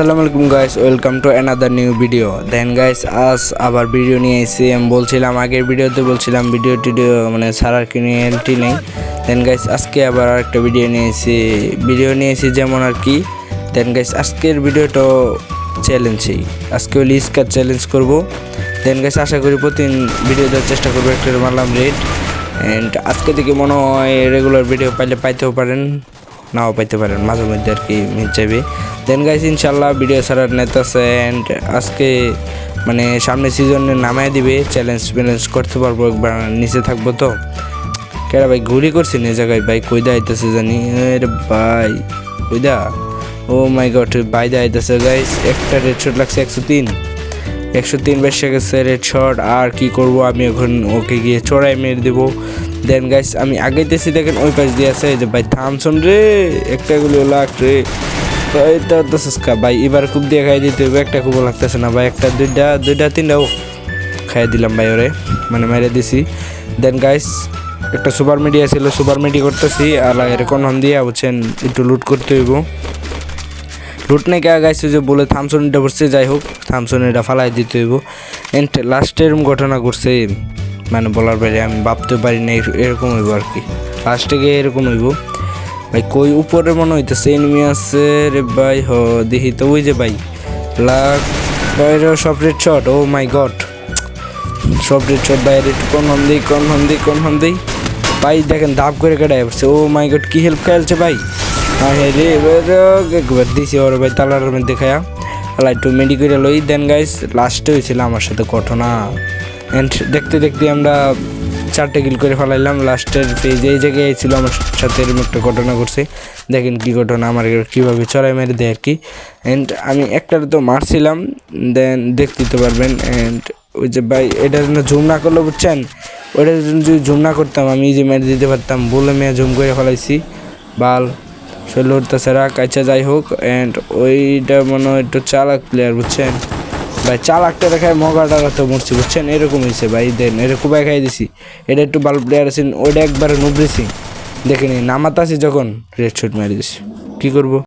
আসসালামু আলাইকুম guys welcome to another new video then guys আজ আবার ভিডিও নিয়ে এসেছি। আমি বলছিলাম আগের ভিডিওতে বলছিলাম ভিডিও টিডিও মানে ছাড়ার ক্রিয়েলিটি নেই। দেন গাইস আজকে আবার আরেকটা ভিডিও নিয়ে এসেছি। ভিডিও নিয়ে এসেছি যেমন আর কি। দেন গাইস আজকের ভিডিওটা চ্যালেঞ্জই আজকে হলি স্কার চ্যালেঞ্জ করব। দেন গাইস আশা করি প্রতিদিন ভিডিও দেওয়ার চেষ্টা করব। একটা মারলাম রেড অ্যান্ড আজকে থেকে মনে হয় রেগুলার ভিডিও পাইলে পাইতেও পারেন। নাও পাইতে পারেন, মাঝে মধ্যে আর কি মিট যাবে দেন গাইস ইনশাল্লাহ ভিডিও নেট আছে অ্যান্ড আজকে মানে সামনে সিজনে নামায় দিবে চ্যালেঞ্জ ম্যালেঞ্জ করতে পারব একবার, নিচে থাকব তো। কেরা ভাই ঘুরি করছি না জায়গায়? ভাই কইদা আইতেছে জানি। রে ভাই, কইদা? ও মাই গড, বাইদা আইতেছে গাইস একটা রেড শট লাগছে একশো তিন। একশো তিন বেসে গেছে রেড শট আর কি করব? আমি এখন ওকে গিয়ে চড়াই মেরে দেবো। দেন গাইস আমি আগাইতেছি দেখেন ওই পাশ দিয়ে আছে যে ভাই থামছন রে, একটা গুলো লাখ রে। তো ভাই, এবার খুব দিয়ে খাই দিতে হবে, একটা খুব লাগতেছে না, ভাই, একটা, দুইটা দুইটা তিনটাও খাই দিলাম, ভাই, ওরে মানে মেরে দিছি। দেন গাইস একটা সুপার মিডিয়া ছিল সুপার মিডি করতেছি, আর এরকম হন দিয়ে বুঝছেন, একটু লুট করতে হইব। লুট নাকি গাইছে যে বলে থামসনিটা করছে যাই হোক থামসনিটা ফালাই দিতে হইব। এন্ড লাস্টের ঘটনা করছে মানে বলার বাইরে আমি ভাবতে পারি না এরকম হইব আর কি। লাস্টে গিয়ে এরকম হইব। ভাই, কই উপরে মনে হইতেছে এনিমি আছে রে ভাই, হ, দেখি তো। ওই যে ভাই, লাখ বাইরে সব red shot oh my god সব রেড শট বাইরে কোন হন দিই, কোন হন দিই, কোন হন দিই। ভাই, দেখেন ধাপ করে কেটে পড়ছে ও মাই গড কি হেল্প খেলছে ভাই। হ্যাঁ রে একবার দিছি ওর ভাই, তালার মধ্যে খায়া আলাই একটু মেডি করে লই দেন গাইস লাস্টে হয়েছিল আমার সাথে ঘটনা। অ্যান্ড দেখতে দেখতে আমরা চারটে কিল করে ফেলাইলাম। লাস্টের পেজ এই জায়গায় ছিল আমার সাথে এরকম একটা ঘটনা ঘটছে। দেখেন কী ঘটনা, আমার কীভাবে চড়াই মেরে দেয় আর কি। অ্যান্ড আমি একটার তো মারছিলাম দেন দেখতে তো পারবেন। অ্যান্ড ওই যে ভাই এটার জন্য জুম না করলে, বুঝছেন? ওইটার জন্য যদি জুম না করতাম, আমি যে মেরে দিতে পারতাম। বলে মেয়ে জুম করে ফেলাইছি। বাল শৈল উঠতেছে রাখ আচ্ছা যাই হোক। অ্যান্ড ওইটা মনে হয় একটু চালাক প্লেয়ার বুঝছেন? ভাই, চালাকটা দেখায় মগাটা তো মরছি, বুঝছেন? এরকম হয়েছে ভাই, দেন এরকম খাই দিছি। এটা একটু ভালো প্লেয়ার আছেন, ওইটা একবারে নুবড়েছি দেখে নি নামাতাছি যখন রেড শুট মারি দিছি। কী করব?